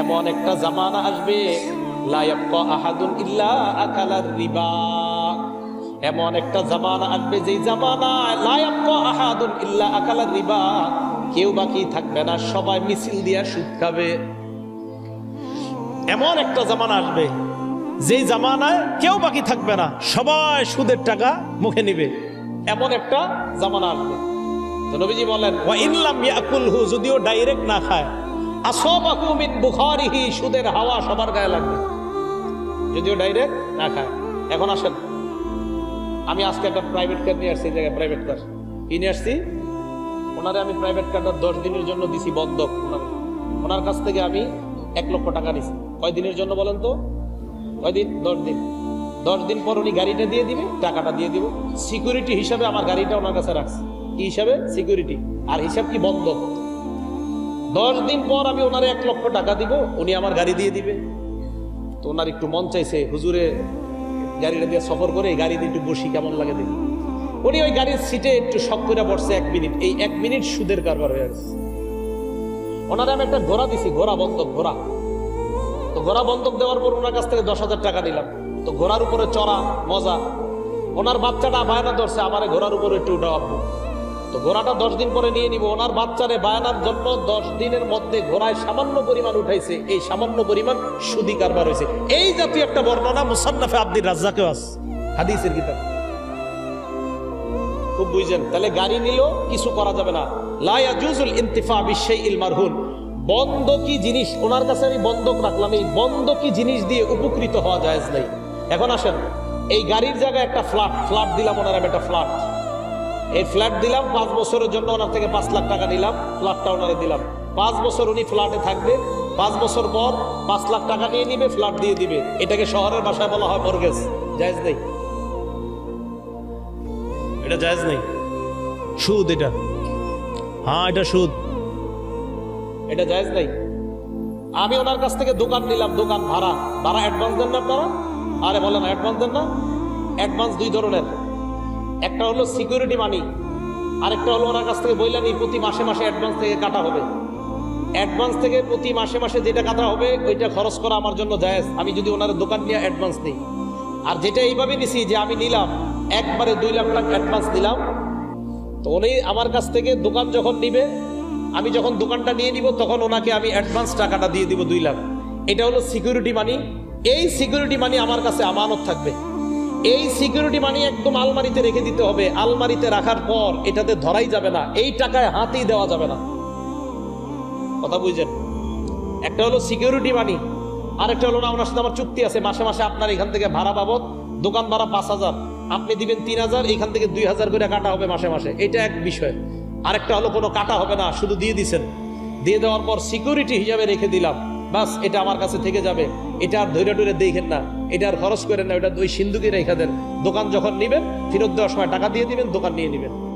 এমন একটা জামানা আসবে আহাদুন ইল্লা আকালার রিবা। এমন একটা জামানা আসবে, যেই জামানায় লা আহাদুন ইল্লা আকালার রিবা। কেউ বাকি থাকবে না, সবাই মিছিল দিয়া সুদ খাবে। এমন একটা জামানা আসবে, যেই জামানায় কেউ বাকি থাকবে না, সবাই সুদের টাকা মুখে নিবে। এমন একটা জামানা আসবে। তো নবীজি বলেন ইনলাম ইয়াকুলহু যদিও ডাইরেক্ট না খায় আসবাহু মিন বুখারিহি, সুদের হাওয়া সবার গায়ে লাগবে। যদিও ডাইরেক্ট না খায়। এখন আসেন। আমি আজকে একটা প্রাইভেট কার নিয়ে আসছি, এই জায়গায় প্রাইভেট কার কি নিয়ে আসছি? ওনারে আমি প্রাইভেট কারটা দশ দিনের জন্য দিছি বন্ধক। ওনার ওনার কাছ থেকে আমি এক লক্ষ টাকা নিছি। কয় দিনের জন্য বলেন তো? কয়দিন দশ দিন। দশ দিন পর উনি গাড়িটা দিয়ে দিবে, টাকাটা দিয়ে দিব। সিকিউরিটি হিসাবে আমার গাড়িটা ওনার কাছে রাখছি। কি হিসাবে? সিকিউরিটি আর হিসাব কি বন্ধ দশ দিন পর আমি ওনারে এক লক্ষ টাকা দিব, উনি আমার গাড়ি দিয়ে দিবে। তো ওনার একটু মন চাইছে, হুজুরে গাড়িটা দিয়ে সফর করে এই গাড়ি দিয়ে একটু বসি, কেমন লাগে দেখি। উনি ওই গাড়ির সিটে একটু শখ করে বসছে এক মিনিট। এই এক মিনিট সুদের কারবার হয়ে গেছে। ওনারে আমি একটা ঘোড়া দিছি, ঘোড়া বন্ধক, ঘোড়া। তো ঘোড়া বন্ধক দেওয়ার পর ওনার কাছ থেকে দশ হাজার টাকা নিলাম। তো ঘোড়ার উপরে চড়া, মজা। ওনার বাচ্চাটা বায়না ধরছে, আমার ঘোড়ার উপরে একটু আপু তো ঘোড়াটা দশ দিন পরে নিয়ে নিব। ওনার বাচ্চারে বায়ানার জন্য দশ দিনের মধ্যে ঘোড়ায় সামান্য পরিমাণ উঠাইছে। এই সামান্য পরিমাণ সুদি কারবার হয়েছে এই জাতীয় একটা বর্ণনা মুসান্নাফে আব্দুর রাজ্জাকেও আস হাদিসের কিতাব। খুব বুঝছেন তাহলে গাড়ি নিলেও কিছু করা যাবে না। লায়া জুজুল ইন্তিফা বিশ্বই ইল মারহুন। বন্ধকি জিনিস, ওনার কাছে আমি বন্ধক রাখলাম। এই বন্ধকি জিনিস দিয়ে উপকৃত হওয়া যায় নাই। এখন আসেন। এই গাড়ির জায়গায় একটা ফ্ল্যাট ফ্ল্যাট দিলাম ওনার আমি, একটা ফ্ল্যাট এই ফ্ল্যাট দিলাম, পাঁচ বছরের জন্য ওনার থেকে পাঁচ লাখ টাকা নিলাম ফ্ল্যাটটা ওনারে দিলাম। পাঁচ বছর উনি ফ্ল্যাটে থাকবে, পাঁচ বছর পর পাঁচ লাখ টাকা নিয়ে নিবে ফ্ল্যাট দিয়ে দিবে। এটাকে শহরের ভাষায় বলা হয় মর্গেজ জায়জ নেই? এটা জায়জ নেই? সুদ এটা। হ্যাঁ এটা সুদ। এটা জায়জ নেই? আমি ওনার কাছ থেকে দোকান নিলাম, দোকান ভাড়া। ভাড়া অ্যাডভান্স দেন না আপনারা? আরে বলেন অ্যাডভান্স দেন না? অ্যাডভান্স দুই ধরনের। একটা হলো সিকিউরিটি মানি আরেকটা হলো ওনার কাছ থেকে বইলেন এই প্রতি মাসে মাসে অ্যাডভান্স থেকে কাটা হবে। অ্যাডভান্স থেকে প্রতি মাসে মাসে যেটা কাটা হবে, ওইটা খরচ করা আমার জন্য জায়েজ। আমি যদি ওনার দোকান নিয়ে অ্যাডভান্স নিই। আর যেটা এইভাবে নিছি যে আমি নিলাম, একবারে দুই লাখ টাকা অ্যাডভান্স দিলাম তো উনি আমার কাছ থেকে দোকান যখন নিবে, আমি যখন দোকানটা নিয়ে নিব, তখন ওনাকে আমি অ্যাডভান্স টাকাটা দিয়ে দিব দুই লাখ। এটা হলো সিকিউরিটি মানি এই সিকিউরিটি মানি আমার কাছে আমানত থাকবে। এই সিকিউরিটি মানি একদম আলমারিতে রেখে দিতে হবে। আলমারিতে রাখার পর এটাতে ধরাই যাবে না। এই টাকায় হাতেই দেওয়া যাবে না। কথা বুঝছেন? একটা হলো সিকিউরিটি মানি আরেকটা হলো না, ওনার সাথে আমার চুক্তি আছে। মাসে মাসে আপনার এখান থেকে ভাড়া বাবদ দোকান ভাড়া পাঁচ হাজার। আপনি দিবেন তিন হাজার, এখান থেকে দুই হাজার করে কাটা হবে মাসে মাসে। এটা এক বিষয়। আরেকটা হলো কোনো কাটা হবে না, শুধু দিয়ে দিছেন। দিয়ে দেওয়ার পর সিকিউরিটি হিসাবে রেখে দিলাম। বাস, এটা আমার কাছে থেকে যাবে। এটা আর ধৈর্য টুরে দেখেন না। এটা আর খরচ করেন না, ওটা ওই সিন্ধুকে রেখে দেন। দোকান যখন নেবেন, ফেরত দেওয়ার সময় টাকা দিয়ে দিবেন, দোকান নিয়ে নেবেন।